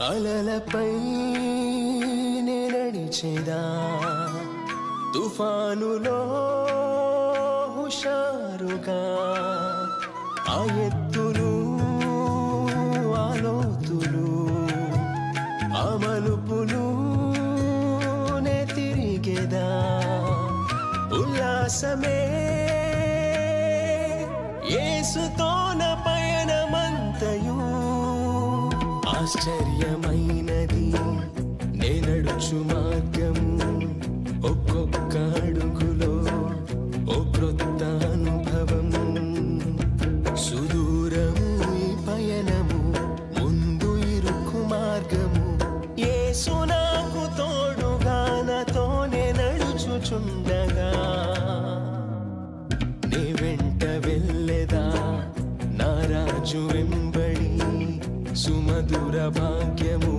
అలలపై నే నడిచేదా తుఫానులో హుషారుగా? ఆ ఎత్తులు ఆలోతులు ఆ మలుపులు నే తిరిగేదా? ఉల్లాసమే ఏసుతో ఆశ్చర్యమైనది. నేనడుచు మార్గము ఒక్కొక్క అడుగులో ఓ క్రొత్త అనుభవము. సుదూరము ఈ పయనము ముందు ఇరుకు మార్గము. ఏ సునాకు తోడుగా నాతోనే నడుచుచుండగా. నీ వెంట వెళ్ళెదా? నా రాజు మధుర భాగ్యము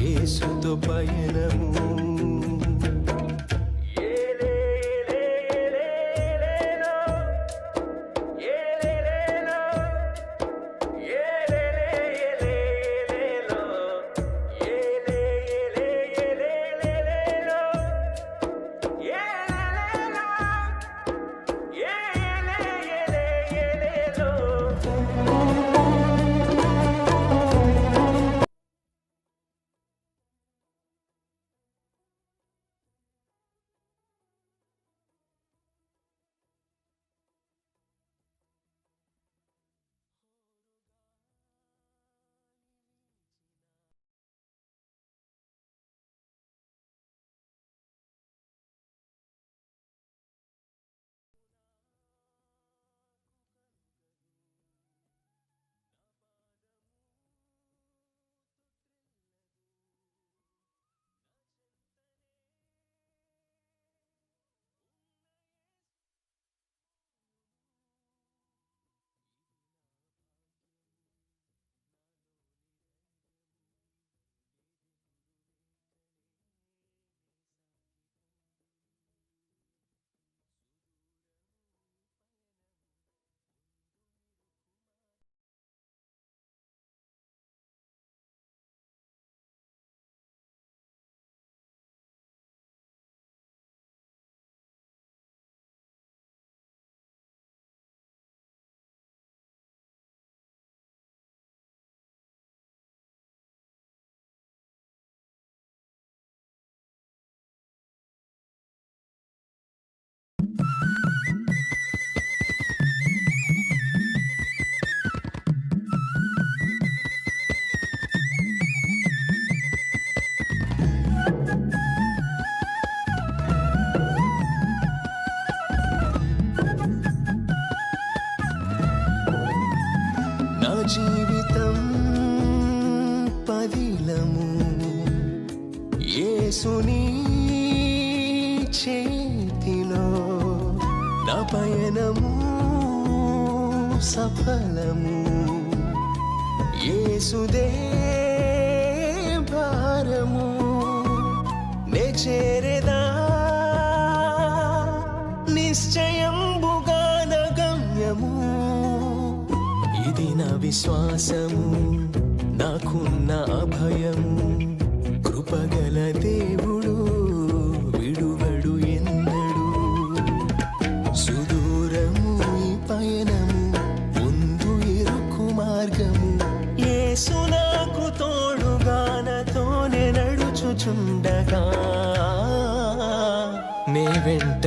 ఏసుతో పయనము. జీవితం పదిలము. యేసుని చేతిలో నా పయనము సఫలము. యేసుదే భారము నే ఇది నా విశ్వాసము నాకున్న అభయము. కృపగల దేవుడు విడువడు ఎన్నడు. సుదూరము ఈ పయనము ముందు ఇరుకు మార్గము. ఏ సునాకు తోడుగానతో నడుచుచుండగా. నే వెంట